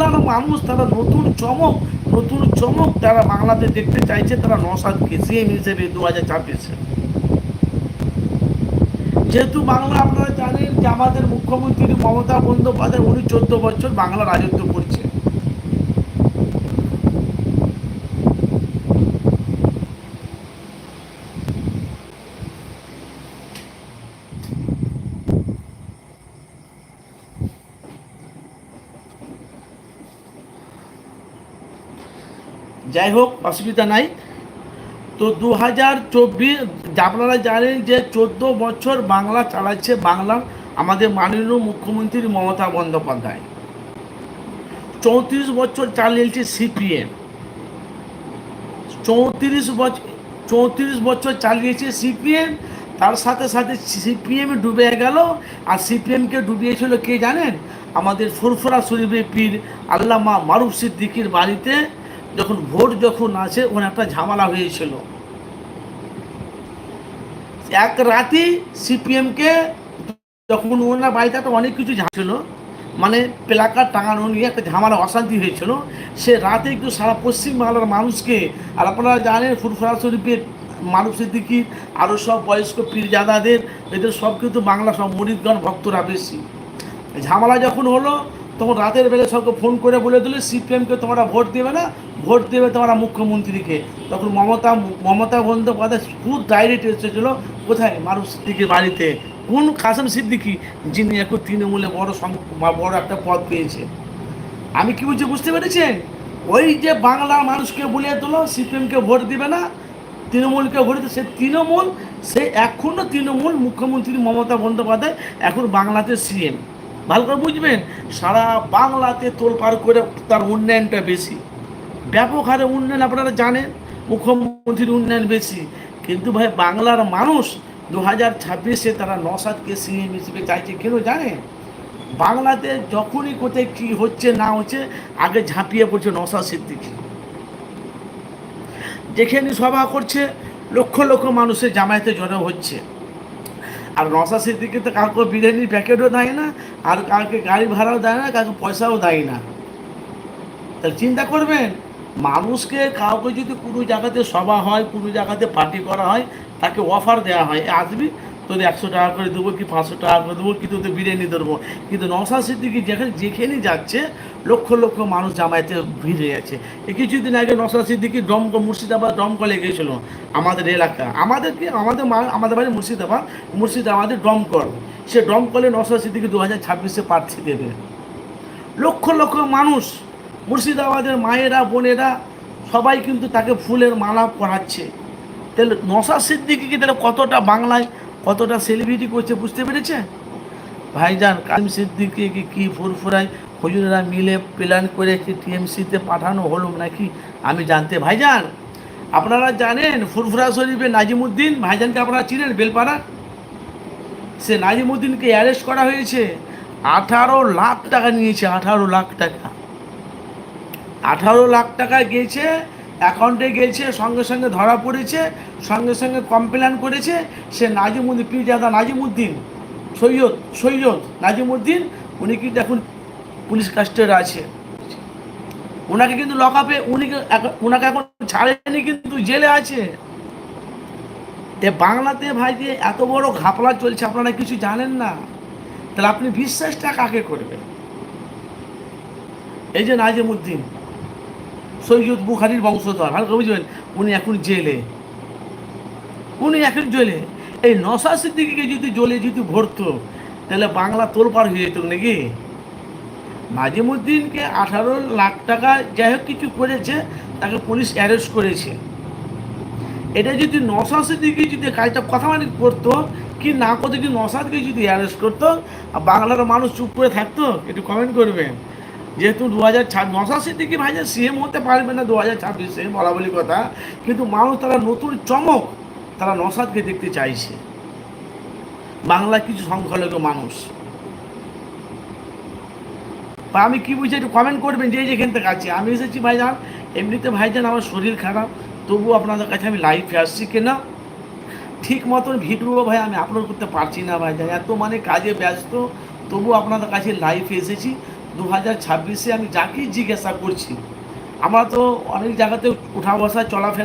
বাংলার মানুষ তারা নতুন চমক নতুন চমক তারা বাংলাতে দেখতে চাইছে, তারা নসাদকে সিএম হিসেবে দু হাজার ছাব্বিশে। যেহেতু বাংলা আপনারা জানেন যে আমাদের মুখ্যমন্ত্রী মমতা বন্দ্যোপাধ্যায়, উনি চোদ্দ বছর বাংলা রাজত্ব করছে যাই হোক অসুবিধা নাই। তো দু হাজার চব্বিশ আপনারা জানেন যে চোদ্দ বছর বাংলা চালাচ্ছে বাংলা, আমাদের মাননীয় মুখ্যমন্ত্রী মমতা বন্দ্যোপাধ্যায়। চৌত্রিশ বছর চালিয়েছে সিপিএম। চৌত্রিশ বছর চৌত্রিশ বছর চালিয়েছে সিপিএম, তার সাথে সাথে সিপিএম ডুবে গেল, আর সিপিএমকে ডুবিয়েছিল কে জানেন? আমাদের ফুরফুরা শরীফের পীর আল্লামা মারুফ সিদ্দিকির বাড়িতে যখন ভোট যখন আসে, ওখানে একটা ঝামেলা হয়েছিল। এক রাতে সিপিএমকে যখন ওনার বাড়িতে একটা অনেক কিছু ছিল মানে প্লাকার টাঙানো নিয়ে একটা ঝামেলা, অশান্তি হয়েছিল, সে রাতে একটু সারা পশ্চিমবাংলার মানুষকে, আর আপনারা জানেন ফুরফুরা শরীফের মানুষের দিকে আরও সব বয়স্ক পীরজাদাদের, এদের সব কিন্তু বাংলা সব মরিদগণ ভক্তরা বেশি। ঝামেলা যখন হলো তখন রাতের বেলা সবকে ফোন করে বলে দিলে, সিপিএমকে তোমরা ভোট দেবে না, ভোট দেবে তোমরা মুখ্যমন্ত্রীকে। তখন মমতা মমতা বন্দ্যোপাধ্যায় খুব ডাইরেক্ট এসেছিল, কোথায়? মানুষ সিদ্দিকির বাড়িতে। কোন কাসেম সিদ্দিকি, যিনি এখন তৃণমূলে বড় বড় একটা পদ পেয়েছে। আমি কি বলছি বুঝতে পেরেছেন? ওই যে বাংলার মানুষকে বলিয়ে তোলো সিপিএমকে ভোট দিবে না, তৃণমূলকে ভোট সে তৃণমূল, সে এখনও তৃণমূল মুখ্যমন্ত্রী মমতা বন্দ্যোপাধ্যায়, এখন বাংলাতে সিএম ভালো করে বুঝবেন, সারা বাংলাতে তোলপাড় করে তার উন্নয়নটা বেশি। ব্যাপক হারে উন্নয়ন আপনারা জানেন, মুখ্যমন্ত্রীর উন্নয়ন বেশি। কিন্তু ভাই, বাংলার মানুষ দু হাজার ছাব্বিশে তারা নসাদকে সিএম হিসেবে চাইছে। কেন জানে? বাংলাতে যখনই কোথায় কি হচ্ছে না হচ্ছে, আগে ঝাঁপিয়ে পড়ছে নসাদ সিদ্দিকি। যেখানে সভা করছে, লক্ষ লক্ষ মানুষের জামায়াতে জড়ো হচ্ছে। আর নশা সিদ্দিকে তো কাউকে বিরিয়ানির প্যাকেটও দেয় না, আর কাউকে গাড়ি ভাড়াও দেয় না, কাউকে পয়সাও দেয় না। তাহলে চিন্তা করবেন, মানুষকে কাউকে যদি কোনো জায়গাতে সভা হয়, কোনো জায়গাতে পার্টি করা হয়, তাকে অফার দেওয়া হয় আসবি, তোদের একশো টাকা করে দেবো কি পাঁচশো টাকা করে দেবো কি তোদের বিরিয়ানি দেবো কিন্তু নশা সিদ্দিকি যেখানে যেখানে যাচ্ছে লক্ষ লক্ষ মানুষ জামায়াতে ভিড়ে যাচ্ছে। এই কিছুদিন আগে নশা সিদ্দিকি দমক মুর্শিদাবাদ দমকলে গিয়েছিল আমাদের এলাকা। আমাদের কি আমাদের আমাদের বাড়ি মুর্শিদাবাদ মুর্শিদাবাদের দমকল সে দমকলে নশা সিদ্দিকি দু হাজার ছাব্বিশে প্রার্থী দেবে। লক্ষ লক্ষ মানুষ, মুর্শিদাবাদের মায়েরা, বোনেরা সবাই কিন্তু তাকে ফুলের মালা পরাচ্ছে। তাহলে নশা সিদ্দিকিকে তাহলে কতটা বাংলায়, কতটা সেলিব্রিটি করছে বুঝতে পেরেছে ভাইজান কালিম সিদ্দিকিকে কি ফুরফুরায় হুজুরেরা মিলে প্ল্যান করে কি টিএমসিতে পাঠানো হলো নাকি? আমি জানতে, ভাইজান, আপনারা জানেন ফুরফুরা শরীফে নাজিমুদ্দিন, ভাইজানকে আপনারা চিনেন বেলপাড়া? সে নাজিমুদ্দিনকে অ্যারেস্ট করা হয়েছে। আঠারো লাখ টাকা নিয়েছে, আঠারো লাখ টাকা। আঠারো লাখ টাকা গিয়েছে অ্যাকাউন্টে গেছে, সঙ্গে সঙ্গে ধরা পড়েছে, সঙ্গে সঙ্গে কমপ্লেন করেছে। সে নাজিমুদ্দিন, পীরজাদা নাজিমুদ্দিন, সৈয়দ সৈয়দ নাজিমুদ্দিন, উনি কিন্তু এখন পুলিশ কাস্টারে আছে। ওনাকে কিন্তু লকআপে উনি ওনাকে এখন ছাড়েনি কিন্তু জেলে আছে। এ বাংলাতে ভাই যে এত বড় ঘাপলা চলছে, আপনারা কিছু জানেন না? তাহলে আপনি বিশ্বাসটা কাকে করবেন? এই যে নাজিমুদ্দিন, সৈয়দ বুখারির বংশধর, হালকা বুঝবেন, উনি এখন জেলে। উনি এখন জেলে। এই নশা সিদ্দিকিকে যদি জলে, যদি ভরতো, তাহলে বাংলা তোলপার হয়ে যেত নাকি? নাজিমুদ্দিনকে আঠারো লাখ টাকা যাই হোক কিছু করেছে, তাকে পুলিশ অ্যারেস্ট করেছে। এটা যদি নশা সিদ্দিকি যদি কাজটা কথা মানে করতো, কি না করতো, যদি নশাদকে যদি অ্যারেস্ট করতো, আর বাংলার মানুষ চুপ করে থাকতো, একটু কমেন্ট করবেন। যেহেতু দু হাজার ছাব্বিশ নশা সিদ্দিকি ভাইজান সিএম হতে পারবে না দু হাজার ছাব্বিশে বলা বলি কথা, কিন্তু মানুষ তারা নতুন চমক তারা নশাদকে দেখতে চাইছে। বাংলা কিছু সংখ্যালঘু মানুষ। বা আমি কি বুঝি একটু কমেন্ট করবেন, যে যেখান থেকে আছি। আমি এসেছি ভাইজান, এমনিতে ভাইজান আমার শরীর খারাপ, তবু আপনাদের কাছে আমি লাইভে আসছি কিনা? ঠিক মতন ভিডিও ভাই আমি আপলোড করতে পারছি না ভাইজান, এত মানে কাজে ব্যস্ত, তবু আপনাদের কাছে লাইভে এসেছি। দু হাজার ছাব্বিশে আমি যাকেই জিজ্ঞাসা করছি, আমরা তো অনেক জায়গাতে উঠা বসা, চলাফেরা